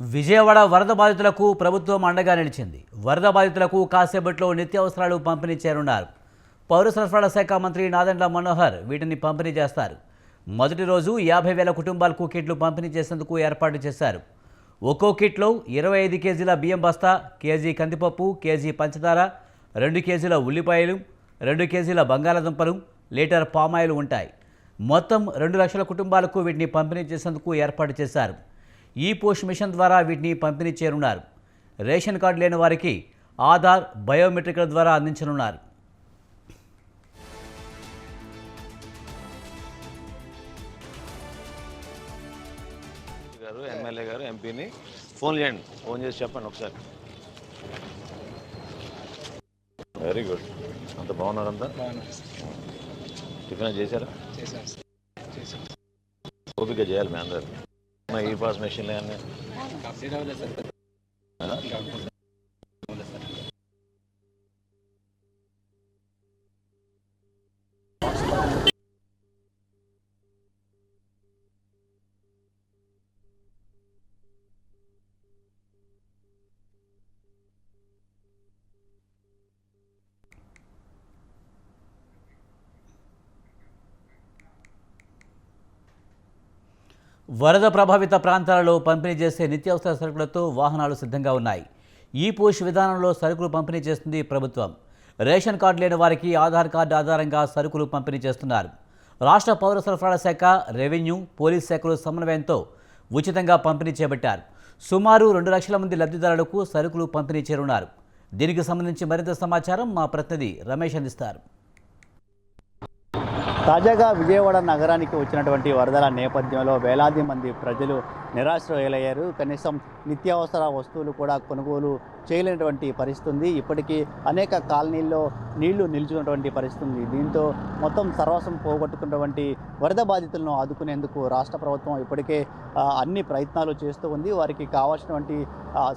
విజయవాడ వరద బాధితులకు ప్రభుత్వం అండగా నిలిచింది. వరద బాధితులకు కాసేపట్లో నిత్యావసరాలు పంపిణీ చేరున్నారు. పౌర సరఫరాల శాఖ మంత్రి నాదెండ్ల మనోహర్ వీటిని పంపిణీ చేస్తారు. మొదటి రోజు యాభై వేల కుటుంబాలకు కిట్లు పంపిణీ చేసేందుకు ఏర్పాటు చేశారు. ఒక్కో కిట్లో ఇరవై ఐదు కేజీల బియ్యం బస్తా కేజీ కందిపప్పు కేజీ పంచదార రెండు కేజీల ఉల్లిపాయలు రెండు కేజీల బంగాళాదుంపలు లీటర్ పామాయిల్ ఉంటాయి. మొత్తం రెండు లక్షల కుటుంబాలకు వీటిని పంపిణీ చేసేందుకు ఏర్పాటు చేశారు. ఈ పోస్ట్ మిషన్ ద్వారా వీటిని పంపిణీ చేయనున్నారు. రేషన్ కార్డు లేని వారికి ఆధార్ బయోమెట్రిక్ల ద్వారా అందించనున్నారు. గారు ఎమ్మెల్యే గారు ఎంపీని ఫోన్ చేయండి. ఫోన్ చేసి చెప్పండి ఒకసారి. వెరీ గుడ్ అంత బాగున్నారంతా టిఫిన్ చేశారా? ఓపిక చేయాలి మీ అందరు ఈ పాస్ మెషిన్లు అన్నీ. వరద ప్రభావిత ప్రాంతాలలో పంపిణీ చేసే నిత్యావసర సరుకులతో వాహనాలు సిద్ధంగా ఉన్నాయి. ఈ పోష్ విధానంలో సరుకులు పంపిణీ చేస్తుంది ప్రభుత్వం. రేషన్ కార్డు లేని వారికి ఆధార్ కార్డు ఆధారంగా సరుకులు పంపిణీ చేస్తున్నారు. రాష్ట్ర పౌర సరఫరాల శాఖ రెవెన్యూ పోలీస్ శాఖలు సమన్వయంతో ఉచితంగా పంపిణీ చేపట్టారు. సుమారు రెండు లక్షల మంది లబ్ధిదారులకు సరుకులు పంపిణీ చేరున్నారు. దీనికి సంబంధించి మరింత సమాచారం మా ప్రతినిధి రమేష్ అందిస్తారు. తాజాగా విజయవాడ నగరానికి వచ్చినటువంటి వరదల నేపథ్యంలో వేలాది మంది ప్రజలు నిరాశ్రయులయ్యారు. కనీసం నిత్యావసర వస్తువులు కూడా కొనుగోలు చేయలేనటువంటి పరిస్థితి ఉంది ఇప్పటికీ అనేక కాలనీల్లో నీళ్ళు నిలిచినటువంటి పరిస్థితి ఉంది దీంతో మొత్తం సర్వస్వం పోగొట్టుకున్నటువంటి వరద బాధితులను ఆదుకునేందుకు రాష్ట్ర ప్రభుత్వం ఇప్పటికే అన్ని ప్రయత్నాలు చేస్తూ ఉంది. వారికి కావాల్సినటువంటి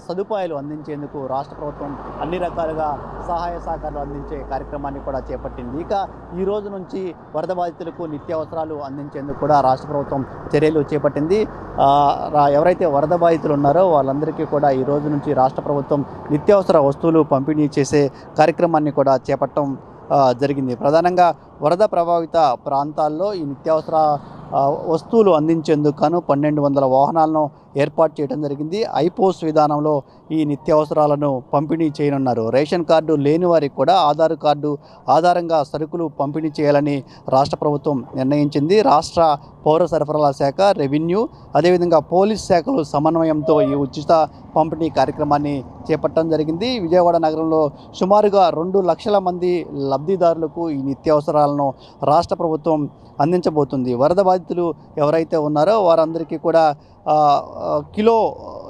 సదుపాయాలు అందించేందుకు రాష్ట్ర ప్రభుత్వం అన్ని రకాలుగా సహాయ సహకారాలు అందించే కార్యక్రమాన్ని కూడా చేపట్టింది. ఇక ఈ రోజు నుంచి వరద బాధితులకు నిత్యావసరాలు అందించేందుకు కూడా రాష్ట్ర ప్రభుత్వం చర్యలు చేపట్టింది. రా- ఎవరైతే వరద బాధితులు ఉన్నారో వాళ్ళందరికీ కూడా ఈ రోజు నుంచి రాష్ట్ర ప్రభుత్వం నిత్యావసర వస్తువులు పంపిణీ చేసే కార్యక్రమాన్ని కూడా చేపట్టడం జరిగింది. ప్రధానంగా వరద ప్రభావిత ప్రాంతాల్లో ఈ నిత్యావసర వస్తువులు అందించేందుకు గాను పన్నెండు వందల వాహనాలను ఏర్పాటు చేయడం జరిగింది. ఐపోస్ట్ విధానంలో ఈ నిత్యావసరాలను పంపిణీ చేయనున్నారు. రేషన్ కార్డు లేని వారికి కూడా ఆధార్ కార్డు ఆధారంగా సరుకులు పంపిణీ చేయాలని రాష్ట్ర ప్రభుత్వం నిర్ణయించింది. రాష్ట్ర పౌర సరఫరాల శాఖ రెవెన్యూ అదేవిధంగా పోలీస్ శాఖలు సమన్వయంతో ఈ ఉచిత పంపిణీ కార్యక్రమాన్ని చేపట్టడం జరిగింది. విజయవాడ నగరంలో సుమారుగా రెండు లక్షల మంది లబ్ధిదారులకు ఈ నిత్యావసరాలను రాష్ట్ర ప్రభుత్వం అందించబోతుంది. వరద బాధితులు ఎవరైతే ఉన్నారో వారందరికీ కూడా కిలో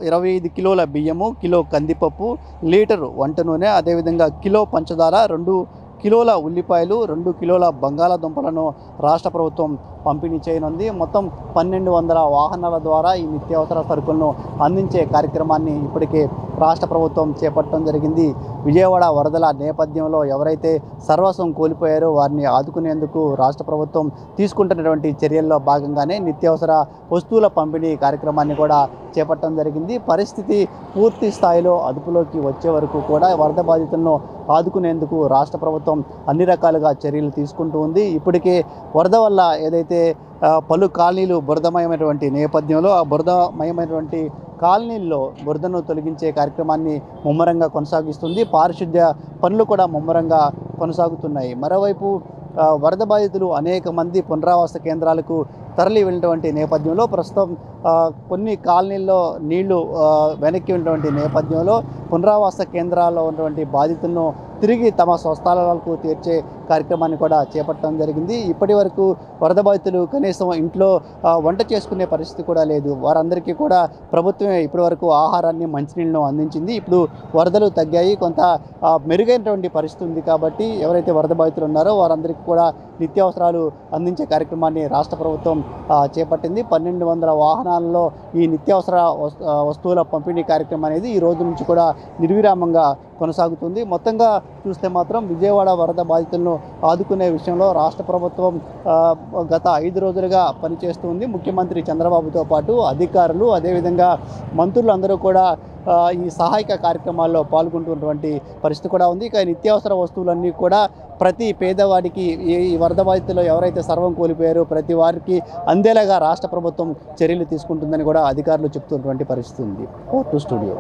ఇరవై ఐదు కిలోల బియ్యము కిలో కందిపప్పు లీటరు వంట నూనె అదేవిధంగా కిలో పంచదార రెండు కిలోల ఉల్లిపాయలు రెండు కిలోల బంగాళాదుంపలను రాష్ట్ర ప్రభుత్వం పంపిణీ చేయనుంది. మొత్తం పన్నెండు వందల వాహనాల ద్వారా ఈ నిత్యావసర సరుకులను అందించే కార్యక్రమాన్ని ఇప్పటికే రాష్ట్ర ప్రభుత్వం చేపట్టడం జరిగింది. విజయవాడ వరదల నేపథ్యంలో ఎవరైతే సర్వస్వం కోల్పోయారో వారిని ఆదుకునేందుకు రాష్ట్ర ప్రభుత్వం తీసుకుంటున్నటువంటి చర్యల్లో భాగంగానే నిత్యావసర వస్తువుల పంపిణీ కార్యక్రమాన్ని కూడా చేపట్టడం జరిగింది. పరిస్థితి పూర్తి స్థాయిలో అదుపులోకి వచ్చే వరకు కూడా వరద బాధితులను ఆదుకునేందుకు రాష్ట్ర ప్రభుత్వం అన్ని రకాలుగా చర్యలు తీసుకుంటూ ఉంది. ఇప్పటికే వరద వల్ల ఏదైతే పలు కాలనీలు బురదమయమైనటువంటి నేపథ్యంలో ఆ బురదమయమైనటువంటి కాలనీల్లో బురదను తొలగించే కార్యక్రమాన్ని ముమ్మరంగా కొనసాగిస్తుంది. పారిశుద్ధ్య పనులు కూడా ముమ్మరంగా కొనసాగుతున్నాయి. మరోవైపు వరద బాధితులు అనేక మంది పునరావాస కేంద్రాలకు తరలి వెళ్ళినటువంటి నేపథ్యంలో ప్రస్తుతం కొన్ని కాలనీల్లో నీళ్ళు వెనక్కి ఉన్నటువంటి నేపథ్యంలో పునరావాస కేంద్రాల్లో ఉన్నటువంటి బాధితులను తిరిగి తమ స్వస్థలాలకు తీర్చే కార్యక్రమాన్ని కూడా చేపట్టడం జరిగింది. ఇప్పటి వరకు వరద బాధితులు కనీసం ఇంట్లో వంట చేసుకునే పరిస్థితి కూడా లేదు. వారందరికీ కూడా ప్రభుత్వమే ఇప్పటి వరకు ఆహారాన్ని మంచినీళ్ళను అందించింది. ఇప్పుడు వరదలు తగ్గాయి. కొంత మెరుగైనటువంటి పరిస్థితి ఉంది కాబట్టి ఎవరైతే వరద బాధితులు ఉన్నారో వారందరికీ కూడా నిత్యావసరాలు అందించే కార్యక్రమాన్ని రాష్ట్ర ప్రభుత్వం చేపట్టింది. పన్నెండు వందల వాహనాలలో ఈ నిత్యావసర వస్తువుల పంపిణీ కార్యక్రమం అనేది ఈ రోజు నుంచి కూడా నిర్విరామంగా కొనసాగుతుంది. మొత్తంగా చూస్తే మాత్రం విజయవాడ వరద బాధితులను ఆదుకునే విషయంలో రాష్ట్ర ప్రభుత్వం గత ఐదు రోజులుగా పనిచేస్తుంది. ముఖ్యమంత్రి చంద్రబాబుతో పాటు అధికారులు అదేవిధంగా మంత్రులు అందరూ కూడా ఈ సహాయక కార్యక్రమాల్లో పాల్గొంటున్నటువంటి పరిస్థితి కూడా ఉంది. ఇక నిత్యావసర వస్తువులన్నీ కూడా ప్రతి పేదవాడికి ఈ ఈ వరద బాధితులు ఎవరైతే సర్వం కోల్పోయారో ప్రతి వారికి అందేలాగా రాష్ట్ర ప్రభుత్వం చర్యలు తీసుకుంటుందని కూడా అధికారులు చెప్తున్నటువంటి పరిస్థితి ఉంది. To studio.